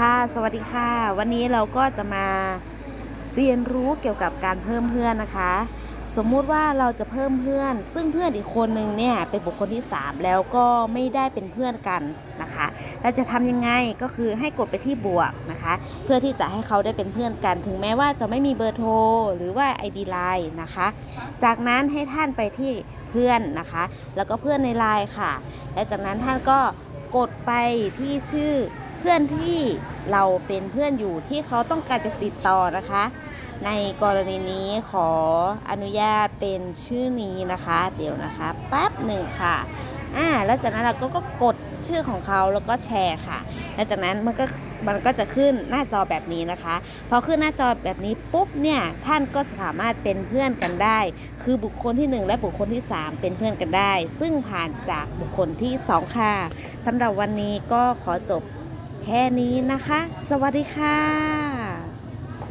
ค่ะ สวัสดีค่ะ วันนี้เราก็จะมาเรียนรู้เกี่ยวกับการเพิ่มเพื่อนนะคะ สมมุติว่าเราจะเพิ่มเพื่อน ซึ่งเพื่อนอีกคนนึงเนี่ยเป็นบุคคลที่ 3 แล้วก็ไม่ได้เป็นเพื่อนกันนะคะเราจะทำยังไงก็คือให้กดไปที่บวกนะคะ เพื่อที่จะให้เขาได้เป็นเพื่อนกัน ถึงแม้ว่าจะไม่มีเบอร์โทรหรือว่า ID Line นะคะ จากนั้นให้ท่านไปที่เพื่อนนะคะ แล้วก็เพื่อนในไลน์ค่ะ และจากนั้นท่านก็กดไปที่ชื่อ เพื่อนที่เราเป็นเพื่อนอยู่ที่เขาต้องการจะติดต่อนะคะ ในกรณีนี้ขออนุญาตเป็นชื่อนี้นะคะ เดี๋ยวนะคะแป๊บหนึ่งค่ะอ่าแล้วจากนั้นเราก็ก็กดชื่อของเขาแล้วก็แชร์ค่ะแล้วจากนั้นมันก็มันก็จะขึ้นหน้าจอแบบนี้นะคะ พอขึ้นหน้าจอแบบนี้ปุ๊บเนี่ยท่านก็สามารถเป็นเพื่อนกันได้ คือบุคคลที่ 1 และบุคคลที่ 3 เป็นเพื่อนกันได้ ซึ่งผ่านจากบุคคลที่ 2 ค่ะสำหรับวันนี้ก็ขอจบ แค่นี้นะคะ สวัสดีค่ะ